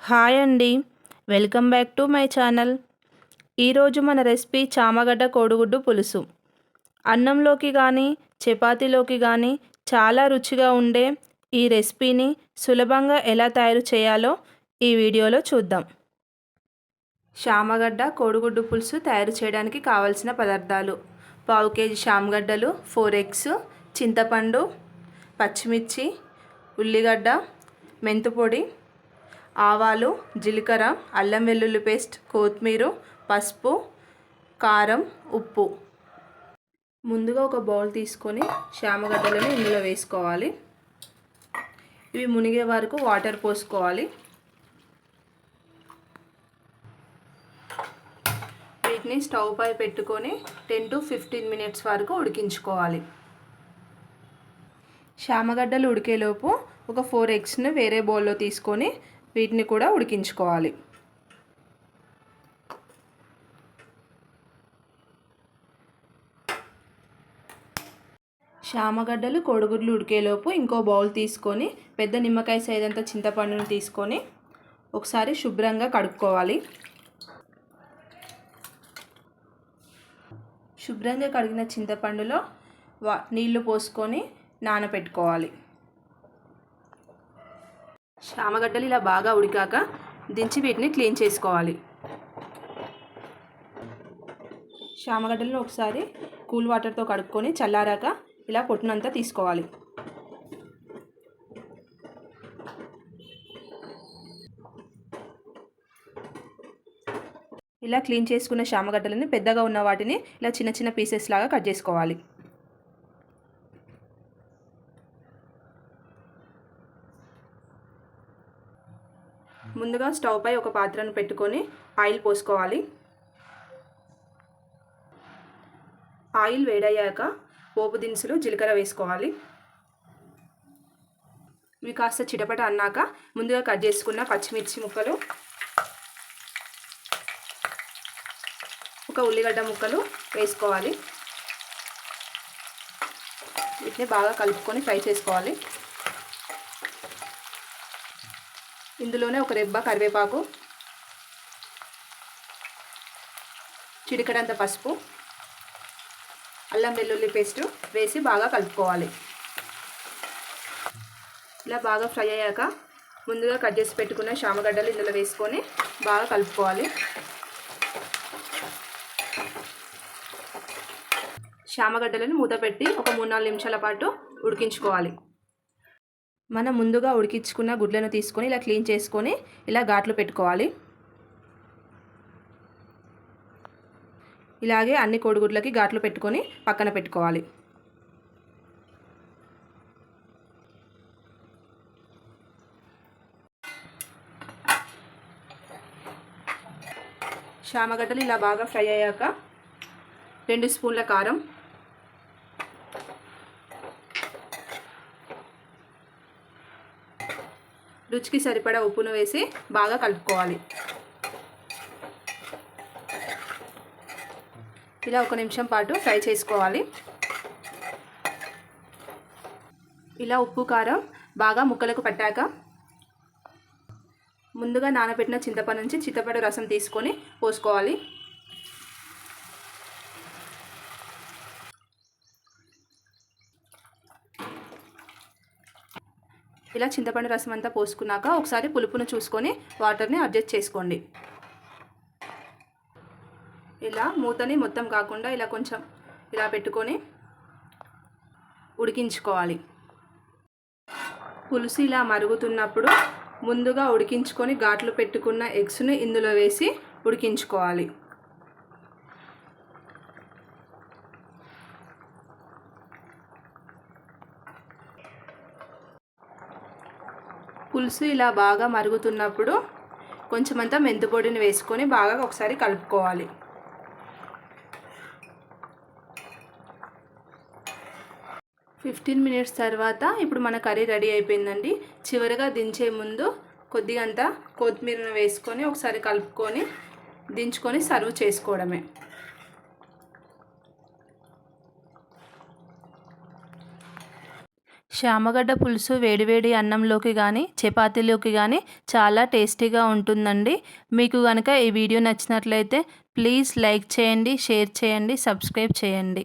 Hi అండి. Welcome back to my channel. ఈరోజు మన రెసిపీ చామగడ్డ కోడిగుడ్డు పులుసు. అన్నంలోకి కానీ చపాతీలోకి కానీ చాలా రుచిగా ఉండే ఈ రెసిపీని సులభంగా ఎలా తయారు చేయాలో ఈ వీడియోలో చూద్దాం. శామగడ్డ కోడిగుడ్డు పులుసు తయారు చేయడానికి కావలసిన పదార్థాలు పావు కేజీ శామగడ్డలు ఫోర్ ఎగ్స్ చింతపండు పచ్చిమిర్చి ఉల్లిగడ్డ మెంతుపొడి ఆవాలు జీలకర్ర అల్లం వెల్లుల్లి పేస్ట్ కొత్తిమీర పసుపు కారం ఉప్పు. ముందుగా ఒక బౌల్ తీసుకొని శ్యామగడ్డలను ఇందులో వేసుకోవాలి. ఇవి మునిగే వరకు వాటర్ పోసుకోవాలి. వీటిని స్టవ్ పై పెట్టుకొని టెన్ టు ఫిఫ్టీన్ మినిట్స్ వరకు ఉడికించుకోవాలి. శ్యామగడ్డలు ఉడికేలోపు ఒక ఫోర్ ఎగ్స్ని వేరే బౌల్లో తీసుకొని వీటిని కూడా ఉడికించుకోవాలి. శామగడ్డలు కోడిగుడ్లు ఉడికేలోపు ఇంకో బౌల్ తీసుకొని పెద్ద నిమ్మకాయ సైజంత చింతపండును తీసుకొని ఒకసారి శుభ్రంగా కడుక్కోవాలి. శుభ్రంగా కడిగిన చింతపండులో వా నీళ్ళు పోసుకొని నానబెట్టుకోవాలి శామగడ్డలు ఇలా బాగా ఉడికాక దించి వీటిని క్లీన్ చేసుకోవాలి. శామగడ్డలను ఒకసారి కూల్ వాటర్తో కడుక్కొని చల్లారాక ఇలా పొట్టునంతా తీసుకోవాలి. ఇలా క్లీన్ చేసుకున్న శామగడ్డలని పెద్దగా ఉన్న వాటిని ఇలా చిన్న చిన్న పీసెస్ లాగా కట్ చేసుకోవాలి. ముందుగా స్టవ్ పై ఒక పాత్రను పెట్టుకొని ఆయిల్ పోసుకోవాలి. ఆయిల్ వేడయ్యాక పోపు దినుసులు జీలకర్ర వేసుకోవాలి. ఇవి కాస్త చిటపట అన్నాక ముందుగా కట్ చేసుకున్న పచ్చిమిర్చి ముక్కలు ఒక ఉల్లిగడ్డ ముక్కలు వేసుకోవాలి. వీటిని బాగా కలుపుకొని ఫ్రై చేసుకోవాలి. ఇందులోనే ఒక రెబ్బ కరివేపాకు చిడికడంత పసుపు అల్లం వెల్లుల్లి పేస్ట్ వేసి బాగా కలుపుకోవాలి. ఇలా బాగా ఫ్రై అయ్యాక ముందుగా కట్ చేసి పెట్టుకున్న శామగడ్డలు ఇందులో వేసుకొని బాగా కలుపుకోవాలి. శామగడ్డలను మూత పెట్టి ఒక మూడు నాలుగు నిమిషాల పాటు ఉడికించుకోవాలి. మనం ముందుగా ఉడికించుకున్న గుడ్లను తీసుకొని ఇలా క్లీన్ చేసుకొని ఇలా ఘాట్లు పెట్టుకోవాలి. ఇలాగే అన్ని కోడిగుడ్లకి ఘాట్లు పెట్టుకొని పక్కన పెట్టుకోవాలి. శామగడ్డలు ఇలా బాగా ఫ్రై అయ్యాక రెండు స్పూన్ల కారం రుచికి సరిపడా ఉప్పును వేసి బాగా కలుపుకోవాలి. ఇలా ఒక నిమిషం పాటు ఫ్రై చేసుకోవాలి. ఇలా ఉప్పు కారం బాగా ముక్కలకు పట్టాక ముందుగా నానబెట్టిన చింతపండు నుంచి చింతపండు రసం తీసుకొని పోసుకోవాలి. ఇలా చింతపండు రసం అంతా పోసుకున్నాక ఒకసారి పులుపును చూసుకొని వాటర్ని అడ్జస్ట్ చేసుకోండి. ఇలా మూతని మొత్తం కాకుండా ఇలా కొంచెం ఇలా పెట్టుకొని ఉడికించుకోవాలి. పులుసు ఇలా మరుగుతున్నప్పుడు ముందుగా ఉడికించుకొని ఘాట్లు పెట్టుకున్న ఎగ్స్ని ఇందులో వేసి ఉడికించుకోవాలి. పులుసు ఇలా బాగా మరుగుతున్నప్పుడు కొంచెమంతా మెంతిపొడిని వేసుకొని బాగా ఒకసారి కలుపుకోవాలి. ఫిఫ్టీన్ మినిట్స్ తర్వాత ఇప్పుడు మన కర్రీ రెడీ అయిపోయిందండి. చివరిగా దించే ముందు కొద్దిగంత కొత్తిమీరను వేసుకొని ఒకసారి కలుపుకొని దించుకొని సర్వ్ చేసుకోవడమే. శామగడ్డ పులుసు వేడివేడి అన్నంలోకి కానీ చపాతీలోకి కానీ చాలా టేస్టీగా ఉంటుందండి. మీకు కనుక ఈ వీడియో నచ్చినట్లయితే ప్లీజ్ లైక్ చేయండి షేర్ చేయండి సబ్స్క్రైబ్ చేయండి.